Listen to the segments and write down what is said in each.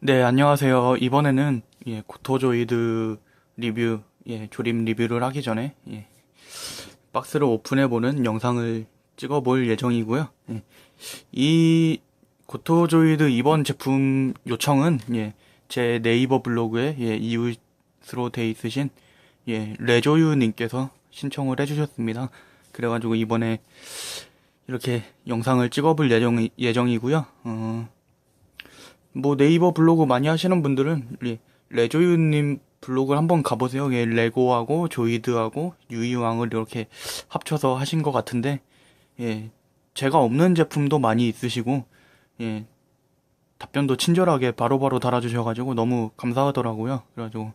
네, 안녕하세요. 이번에는 예, 고토조이드 리뷰, 예, 조립 리뷰를 하기 전에 예, 박스를 오픈해보는 영상을 찍어볼 예정이고요. 예, 이 고토조이드 이번 제품 요청은 예, 제 네이버 블로그에 예, 이웃으로 돼 있으신 예, 레조유님께서 신청을 해주셨습니다. 그래가지고 이번에 이렇게 영상을 찍어볼 예정, 예정이고요. 어, 뭐 네이버 블로그 많이 하시는 분들은 예, 레조유님 블로그를 한번 가보세요. 예, 레고하고 조이드하고 유이왕을 이렇게 합쳐서 하신 것 같은데 예, 제가 없는 제품도 많이 있으시고 예, 답변도 친절하게 바로 바로 달아주셔가지고 너무 감사하더라고요. 그래가지고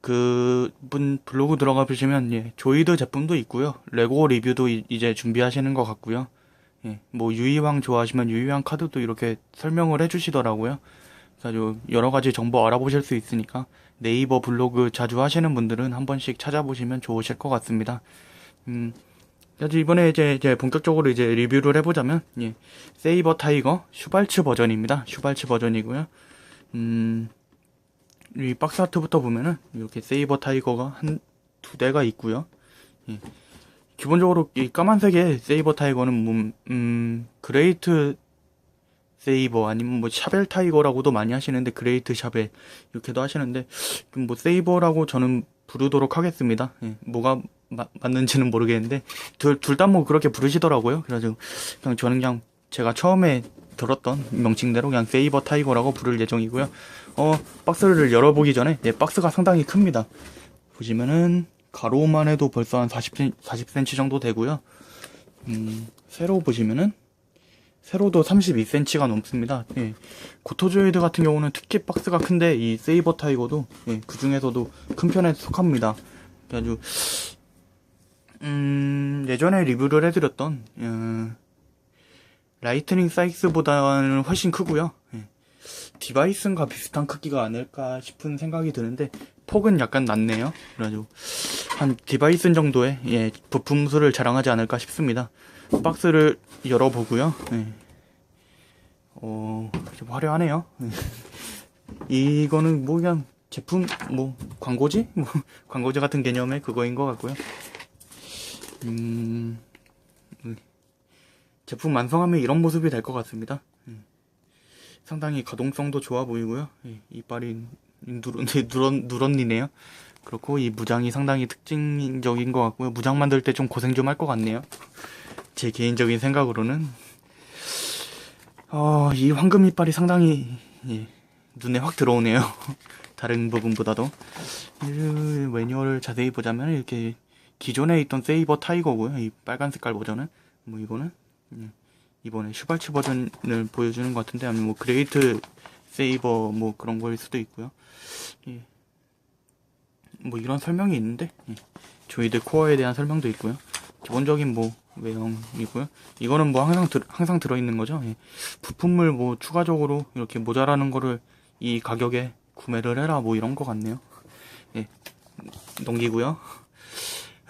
그분 블로그 들어가 보시면 예, 조이드 제품도 있고요. 레고 리뷰도 이- 이제 준비하시는 것 같고요. 예, 뭐 유이왕 좋아하시면 유이왕 카드도 이렇게 설명을 해주시더라고요. 그래서 여러 가지 정보 알아보실 수 있으니까 네이버 블로그 자주 하시는 분들은 한 번씩 찾아보시면 좋으실 것 같습니다. 음, 그래서 이번에 이제, 이제 본격적으로 이제 리뷰를 해보자면 예, 세이버 타이거 슈발츠 버전입니다. 슈발츠 버전이고요. 음, 이 박스 아트부터 보면은 이렇게 세이버 타이거가 한 두 대가 있고요. 예. 기본적으로 이 까만색의 세이버 타이거는 뭐, 음, 그레이트 세이버 아니면 뭐 샤벨 타이거라고도 많이 하시는데 그레이트 샤벨 이렇게도 하시는데 좀뭐 세이버라고 저는 부르도록 하겠습니다. 예, 뭐가 마- 맞는지는 모르겠는데 둘다 뭐 그렇게 부르시더라고요. 그래가지고 그냥 저는 그냥 제가 처음에 들었던 명칭대로 그냥 세이버 타이거라고 부를 예정이고요. 어 박스를 열어보기 전에 예, 박스가 상당히 큽니다. 보시면은 가로만 해도 벌써 한 40cm, 40cm 정도 되고요. 음, 세로 보시면은 세로도 32cm가 넘습니다. 예. 고토조이드 같은 경우는 특히 박스가 큰데 이 세이버 타이거도 예, 그 중에서도 큰 편에 속합니다. 그래가지고 음, 예전에 리뷰를 해드렸던 어, 라이트닝 사이즈보다는 훨씬 크고요. 예. 디바이스인가 비슷한 크기가 아닐까 싶은 생각이 드는데 폭은 약간 낮네요. 그래가지고 한 디바이스 정도의 예, 부품 수를 자랑하지 않을까 싶습니다. 박스를 열어보고요. 예. 어, 좀 화려하네요. 예. 이거는 뭐 그냥 제품 뭐 광고지? 뭐 광고지 같은 개념의 그거인 것 같고요. 음, 음, 제품 완성하면 이런 모습이 될 것 같습니다. 음. 상당히 가동성도 좋아 보이고요. 예, 이빨이 누런, 누런, 누런니네요. 그렇고 이 무장이 상당히 특징적인 것 같고요. 무장 만들 때 좀 고생 좀 할 것 같네요. 제 개인적인 생각으로는 어, 이 황금 이빨이 상당히 예, 눈에 확 들어오네요. 다른 부분보다도 이 매뉴얼을 자세히 보자면 이렇게 기존에 있던 세이버 타이거고요. 이 빨간 색깔 버전은 뭐 이거는 예, 이번에 슈발츠 버전을 보여주는 것 같은데 아니면 뭐 그레이트 세이버 뭐 그런 거일 수도 있고요. 예. 뭐 이런 설명이 있는데 예. 조이드 코어에 대한 설명도 있고요. 기본적인 뭐 외형이고요. 이거는 뭐 항상 들, 항상 들어 있는 거죠. 예. 부품을 뭐 추가적으로 이렇게 모자라는 거를 이 가격에 구매를 해라 뭐 이런 거 같네요. 예. 넘기고요.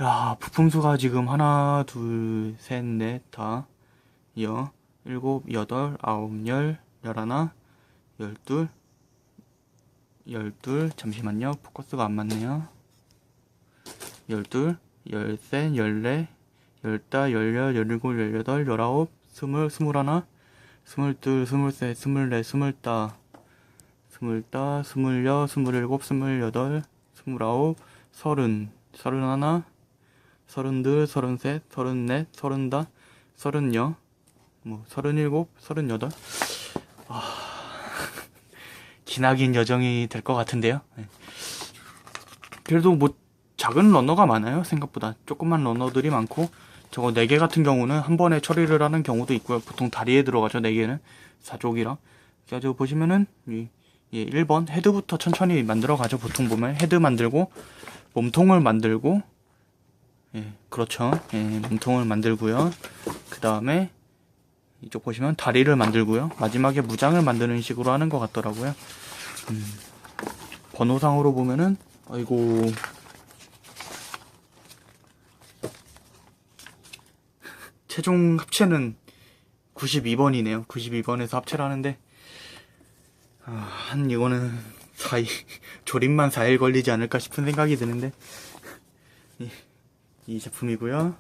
야 부품 수가 지금 하나 둘 셋 넷 다 여 일곱 여덟 아홉 열 열하나 열둘. 열둘. 잠시만요. 포커스가 안 맞네요. 열둘 열셋 열넷 열다 열여 열일곱 열여덟 열아홉 스물 스물하나? 스물둘 스물셋 스물넷 스물다. 스물다 스물여 스물일곱 스물여덟 스물아홉 서른. 서른하나? 서른둘 서른셋 서른넷 서른다? 서른여? 뭐 서른일곱 서른여덟 기나긴 여정이 될 것 같은데요. 네. 그래도 뭐 작은 러너가 많아요. 생각보다 조그만 러너들이 많고 저거 4개 같은 경우는 한 번에 처리를 하는 경우도 있고요. 보통 다리에 들어가죠. 4개는 사족이랑. 그래서 보시면은 이 예, 1번 헤드부터 천천히 만들어 가죠. 보통 보면 헤드 만들고 몸통을 만들고 예, 그렇죠. 예, 몸통을 만들고요. 그 다음에 이쪽 보시면 다리를 만들고요. 마지막에 무장을 만드는 식으로 하는 것 같더라고요. 음, 번호상으로 보면은 아이고 최종 합체는 92번이네요. 92번에서 합체를 하는데 아, 한 이거는 4일, 조립만 4일 걸리지 않을까 싶은 생각이 드는데, 이, 이 제품이고요.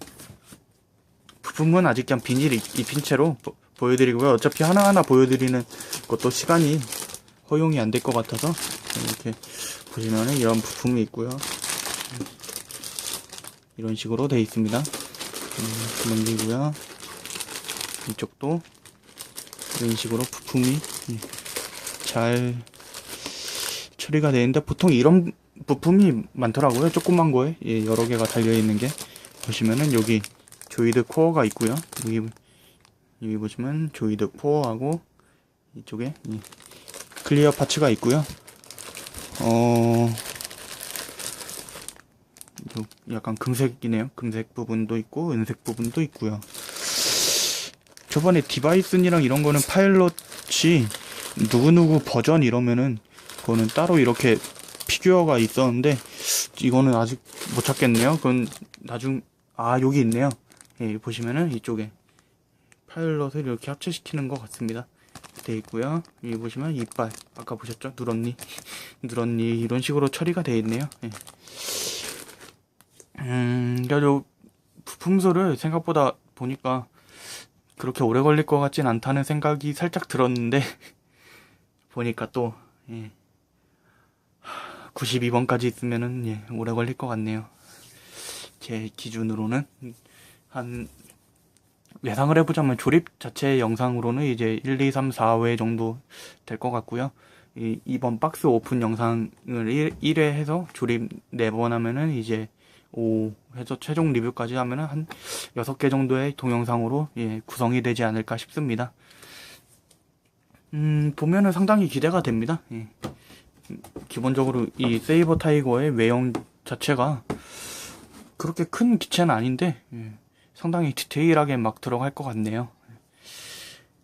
부품은 아직 그냥 비닐 입- 입힌 채로 보, 보여드리고요. 어차피 하나하나 보여드리는 것도 시간이 허용이 안 될 것 같아서, 이렇게 보시면은 이런 부품이 있고요. 이런 식으로 되어 있습니다. 음, 넘기고요. 이쪽도 이런 식으로 부품이 예, 잘 처리가 되는데 보통 이런 부품이 많더라고요. 조그만 거에 예, 여러 개가 달려 있는 게 보시면은 여기 조이드 코어가 있고요. 여기 여기 보시면 조이드 코어하고 이쪽에 이 클리어 파츠가 있고요. 어 요- 약간 금색이네요. 금색 부분도 있고 은색 부분도 있고요. 저번에 디바이슨이랑 이런 거는 파일럿이 누구누구 버전 이러면은 그거는 따로 이렇게 피규어가 있었는데 이거는 아직 못 찾겠네요. 그건 나중 아 여기 있네요. 예, 보시면은 이쪽에 파일럿을 이렇게 합체시키는 것 같습니다. 돼 있고요. 여기 보시면 이빨 아까 보셨죠? 누런니 누런니 이런 식으로 처리가 돼 있네요. 예. 음, 그래도 부품소를 생각보다 보니까 그렇게 오래 걸릴 것 같진 않다는 생각이 살짝 들었는데 보니까 또 예. 92번까지 있으면은 예, 오래 걸릴 것 같네요. 제 기준으로는 한 예상을 해보자면 조립 자체 영상으로는 이제 1, 2, 3, 4회 정도 될 것 같고요. 이, 이번 박스 오픈 영상을 1, 1회 해서 조립 4번 하면은 이제 5 해서 최종 리뷰까지 하면은 한 6개 정도의 동영상으로 예, 구성이 되지 않을까 싶습니다. 음, 보면은 상당히 기대가 됩니다. 예. 기본적으로 이 세이버 타이거의 외형 자체가 그렇게 큰 기체는 아닌데 예, 상당히 디테일하게 막 들어갈 것 같네요.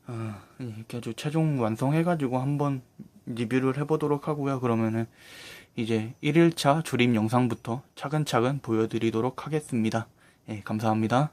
아, 이렇게 아주 최종 완성해가지고 한번 리뷰를 해보도록 하고요. 그러면은 이제 1일차 조립 영상부터 차근차근 보여드리도록 하겠습니다. 예, 감사합니다.